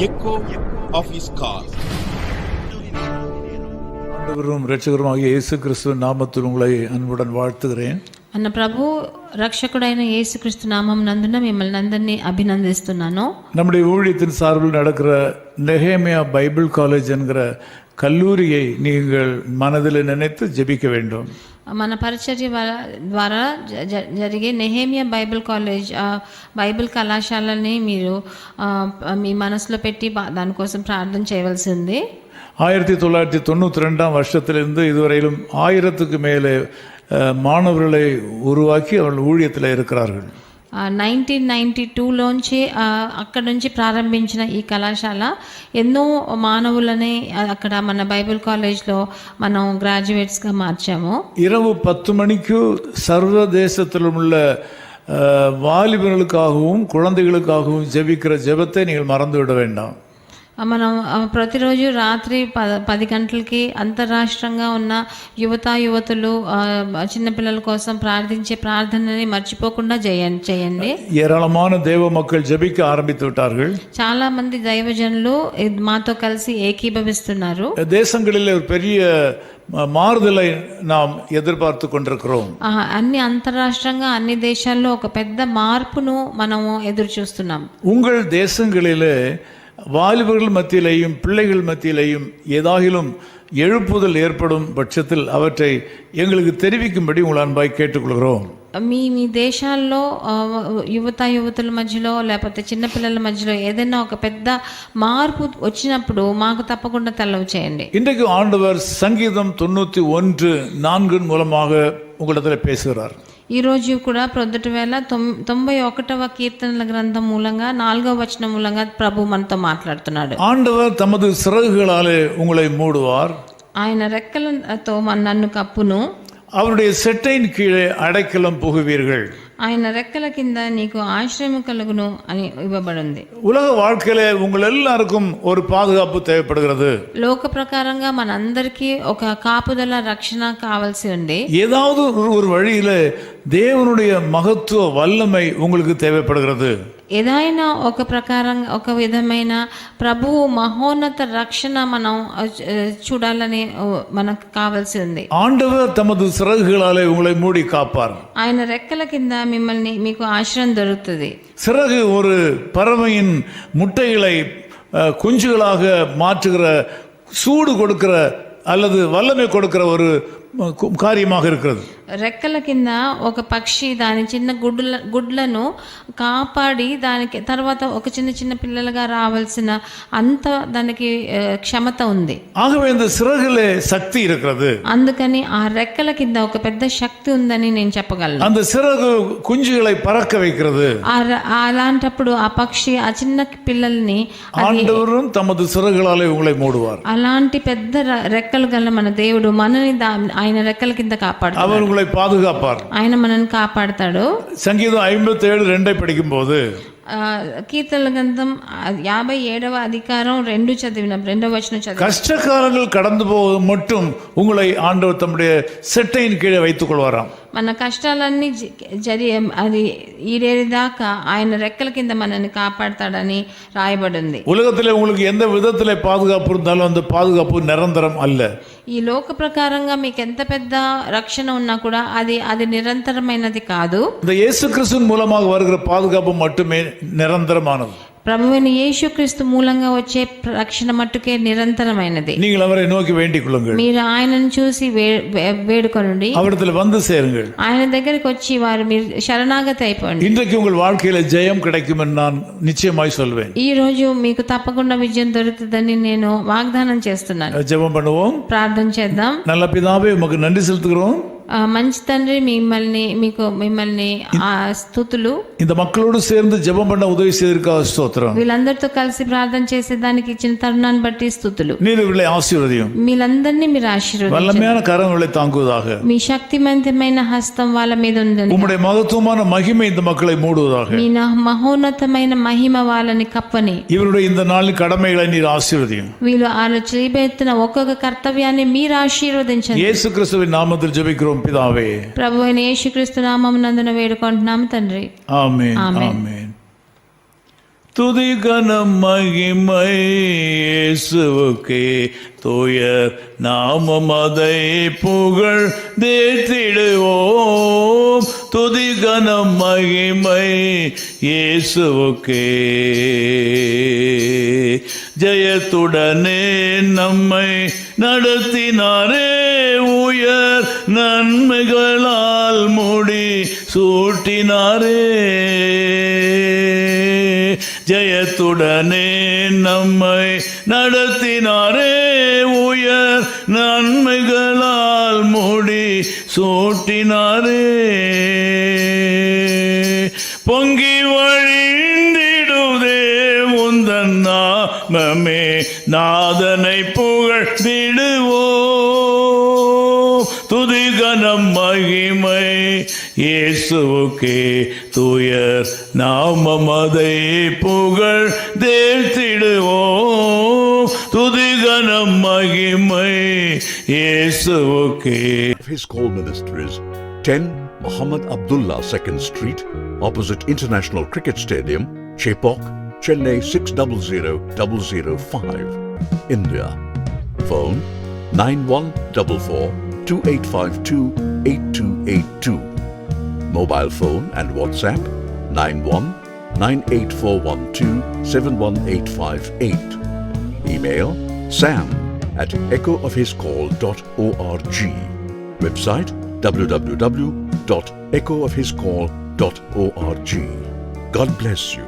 echo of his call. ஆண்டவரும் இரட்சகருமாகிய இயேசு கிறிஸ்துவின் நாமத்தில் உங்களை அன்புடன் வாழ்த்துகிறேன் మన ప్రభు రక్షకుడైన యేసుక్రీస్తు నామం నందున మిమ్మల్ని అందరినీ అభినందిస్తున్నాను நம்முடைய ஊழியத்தின் சார்பில் நடக்கிற நெஹேமியா பைபிள் காலேஜ் என்கிற கல்லூரியை நீங்கள் மனதில் நினைத்து ஜெபிக்க வேண்டும் మన పరిచర్య వర- ద్వారా జ- జ- జరిగే నెహేమియా బైబిల్ కాలేజ్ ఆ, బైబిల్ కళాశాలని మీరు ఆ, మీ మనసులో పెట్టి బా- దానికోసం ప్రార్థన చేయవలసి ఉంది ஆயிரத்தி தொள்ளாயிரத்தி தொண்ணூற்றி ரெண்டாம் வருஷத்திலிருந்து இதுவரையிலும் ஆயிரத்துக்கு மேலே அஹ், மாணவர்களை உருவாக்கி அவர்கள் ஊழியத்தில் இருக்கிறார்கள் నైన్టీన్ నైంటీ టూలోంచి అక్కడ నుంచి ప్రారంభించిన ఈ కళాశాల ఎన్నో మానవులని ఆ, అక్కడ మన బైబిల్ కాలేజ్లో మనం గ్రాడ్యుయేట్స్గా మార్చాము இரவு பத்து மணிக்கு சர்வதேசத்தில் உள்ள அஹ், வாலிபர்களுக்காகவும் குழந்தைகளுக்காகவும் ஜெபிக்கிற ஜெபத்தை நீங்கள் மறந்து விட வேண்டாம் ఆ, మనం ఆ, ప్రతిరోజు రాత్రి పద పది గంటలకి అంతర్రాష్ట్రంగా ఉన్న యువత యువతులు ఆ, చిన్నపిల్లల కోసం ప్రార్థించే ప్రార్థనని మర్చిపోకుండా చేయండి చేయండి ஏராளமான தேவ மக்கள் ஜெபிக்க ஆரம்பித்து விட்டார்கள் చాలా మంది దైవజనులు ఇది మాతో కలిసి ఏకీభవిస్తున్నారు தேசங்களில் ஒரு பெரிய ம- மாறுதலை நாம் எதிர்பார்த்து கொண்டிருக்கிறோம் ఆ, అన్ని అంతర్రాష్ట్రంగా అన్ని దేశాల్లో ఒక పెద్ద మార్పును మనము ఎదురు చూస్తున్నాం உங்கள் தேசங்களிலே வாலிபர்கள் மத்தியிலேயும் பிள்ளைகள் மத்தியிலேயும் ஏதாகிலும் எழுப்புதல் ஏற்படும் பட்சத்தில் அவற்றை எங்களுக்கு தெரிவிக்கும்படி உங்கள் அன்பாய் கேட்டுக்கொள்கிறோம் మీ మీ దేశాల్లో ఆ, యువత యువతుల మధ్యలో లేకపోతే చిన్నపిల్లల మధ్యలో ఏదైనా ఒక పెద్ద మార్పు వచ్చినప్పుడు మాకు తప్పకుండా తెల్లవు చేయండి இன்றைக்கு ஆண்டவர் சங்கீதம் தொண்ணூற்றி ஒன்று நான்கின் மூலமாக உங்களிடத்தில் பேசுகிறார் ఈ రోజు కూడా ప్రొద్దుట వేళ తొమ్ తొంభై ఒకటవ కీర్తనల గ్రంథం మూలంగా నాలుగవ వచనం మూలంగా ప్రభు మనతో మాట్లాడుతున్నాడు ஆண்டவர் தமது சிறகுகளாலே உங்களை மூடுவார் ఆయన రెక్కలతో మన నన్ను కప్పును அவருடைய செட்டையின் கீழே அடைக்கலம் புகுவீர்கள் ఆయన రెక్కల కింద నీకు ఆశ్రయం కలుగును అని ఇవ్వబడింది உலக வாழ்க்கையிலே உங்கள் எல்லாருக்கும் ஒரு பாதுகாப்பு தேவைப்படுகிறது లోక ప్రకారంగా మనందరికీ ఒక కాపుదల రక్షణ కావాల్సి ఉంది ஏதாவது ஒரு- ஒரு வழியில தேவனுடைய மகத்துவ வல்லமை உங்களுக்கு தேவைப்படுகிறது ఏదైనా ఒక ప్రకారం ఒక విధమైన ప్రభువు మహోన్నత రక్షణ మనం ఆ, చ- చూడాలని ఆ, మనకు కావాల్సి ఉంది ஆண்டவர் தமது சிறகுகளாலே உங்களை மூடி காப்பார் ఆయన రెక్కల కింద మిమ్మల్ని మీకు ఆశ్రయం దొరుకుతుంది சிறகு ஒரு பறவையின் முட்டைகளை அஹ், குஞ்சுகளாக மாற்றுகிற சூடு கொடுக்கிற அல்லது வல்லமை கொடுக்கிற ஒரு அஹ், கு- காரியமாக இருக்கிறது రెక్కల కింద ఒక పక్షి దాని చిన్న గుడ్ల గుడ్లను కాపాడి దానికి తర్వాత ఒక చిన్న చిన్న పిల్లలుగా రావాల్సిన అంత దానికి ఆ, క్షమత ఉంది ஆகவே இந்த சிறகுலே சக்தி இருக்கிறது అందుకని ఆ రెక్కల కింద ఒక పెద్ద శక్తి ఉందని నేను చెప్పగలను அந்த சிறகு குஞ்சுகளை பறக்க வைக்கிறது ఆ ర- అలాంటప్పుడు ఆ పక్షి ఆ చిన్న పిల్లల్ని ஆண்டவரும் தமது சிறகுகளாலே உங்களை மூடுவார் అలాంటి పెద్ద ర- రెక్కలు గల మన దేవుడు మనని దా- ఆయన రెక్కల కింద కాపాడు அவர் உங்களை பாதுகாப்பார் ఆయన మనని కాపాడతాడు சங்கீதம் ஐம்பத்தி ஏழு ரெண்டை படிக்கும்போது ఆ, కీర్తనల గ్రంథం ఆ, యాభై ఏడవ అధికారం రెండు చదివిన రెండవ వచనం చదివి கஷ்டகாலங்கள் கடந்து போவது மட்டும் உங்களை ஆண்டவர் தம்முடைய செட்டையின் கீழே வைத்துக் கொள்வாராம் మన కష్టాలన్నీ జ- జరి అది ఈడేదాకా ఆయన రెక్కల కింద మనల్ని కాపాడతాడని రాయబడింది உலகத்திலே உங்களுக்கு எந்த விதத்திலே பாதுகாப்பு இருந்தாலும் அந்த பாதுகாப்பு நிரந்தரம் அல்ல ఈ లోక ప్రకారంగా మీకు ఎంత పెద్ద రక్షణ ఉన్నా కూడా అది అది నిరంతరమైనది కాదు இந்த இயேசு கிறிஸ்துவின் மூலமாக வருகிற பாதுகாப்பு மட்டுமே நிரந்தரமானது ప్రభువైన యేసుక్రీస్తు మూలంగా వచ్చే రక్షణ మట్టుకే నిరంతరమైనది நீங்கள் அவரை நோக்கி வேண்டிக் கொள்ளுங்கள் మీరు ఆయనను చూసి వే వే- వేడుకొనండి அவரிடத்தில் வந்து சேருங்கள் ఆయన దగ్గరికి వచ్చి వారు మీరు శరణాగతి అయిపోండి இன்றைக்கு உங்கள் வாழ்க்கையில ஜெயம் கிடைக்கும் என்று நான் நிச்சயமாய் சொல்வேன் ఈ రోజు మీకు తప్పకుండా విజయం దొరుకుతుందని నేను వాగ్దానం చేస్తున్నాను ஜெபம் பண்ணுவோம் ప్రార్థన చేద్దాం நல்ல பிதாவே உமக்கு நன்றி செலுத்துகிறோம் ఆ, మంచి తండ్రి మిమ్మల్ని మీకు మిమ్మల్ని ఆ స్థుతులు இந்த மக்களோடு சேர்ந்து ஜெபம் பண்ண உதவி செய்திருக்காக ஸ்தோத்திரம் వీళ్ళందరితో కలిసి ప్రార్థన చేసే దానికి ఇచ్చిన తరుణాన్ని బట్టి స్థుతులు நீர் இவர்களை ஆசீர்வதியும் మీరందరినీ మీరు ఆశీర్వదించండి வல்லமையான கரங்களை தாங்குவதாக మీ శక్తివంతమైన హస్తం వాళ్ళ మీద ఉందని உம்முடைய மகத்துவமான மகிமை இந்த மக்களை மூடுவதாக మీ నా మహోన్నతమైన మహిమ వాళ్ళని కప్పని இவருடைய இந்த நாளின் கடமைகளை நீர் ஆசீர்வதியும் వీళ్ళు వాళ్ళు చేయబెత్తిన ఒక్కొక్క కర్తవ్యాన్ని మీరు ఆశీర్వదించండి இயேசு கிறிஸ்துவின் நாமத்தில் ஜெபிக்கிறோம் பிதாவே ప్రభు అయిన యేసుక్రీస్తు నామం నందున వేడుకుంటున్నాము తండ్రి ஆமென் ஆமென். ஆமென் துதி கனம் மகிமை இயேசுவுக்கே தூயர் நாமம் அதை புகழ் தேத்திடுவோம் துதி கனம் மகிமை இயேசுவுக்கே ஜெயத்துடனே நம்மை நடத்தினாரே உயர் நன்மைகளால் முடி சூட்டினாரே. ஜெயத்துடனே நம்மை நடத்தினாரே உயர் நன்மைகளால் முடி சூட்டினாரே. பொங்கி ஆத்மமே நாதனை புகழ்ந்திடுவோ துதிகனம் மகிமை இயேசுவுக்கே துயர் நாமம் அதை புகழ் தேர்த்திடுவோம் துதிகனம் மகிமை இயேசுவுக்கே his call ministries 10 Muhammad Abdullah 2nd Street, opposite International Cricket Stadium, Chepok, Chennai 600005, India. Phone 9144 2852 8282. Mobile phone and WhatsApp 91 98412 71858. Email sam at echoofhiscall.org. Website www.echoofhiscall.org. God bless you.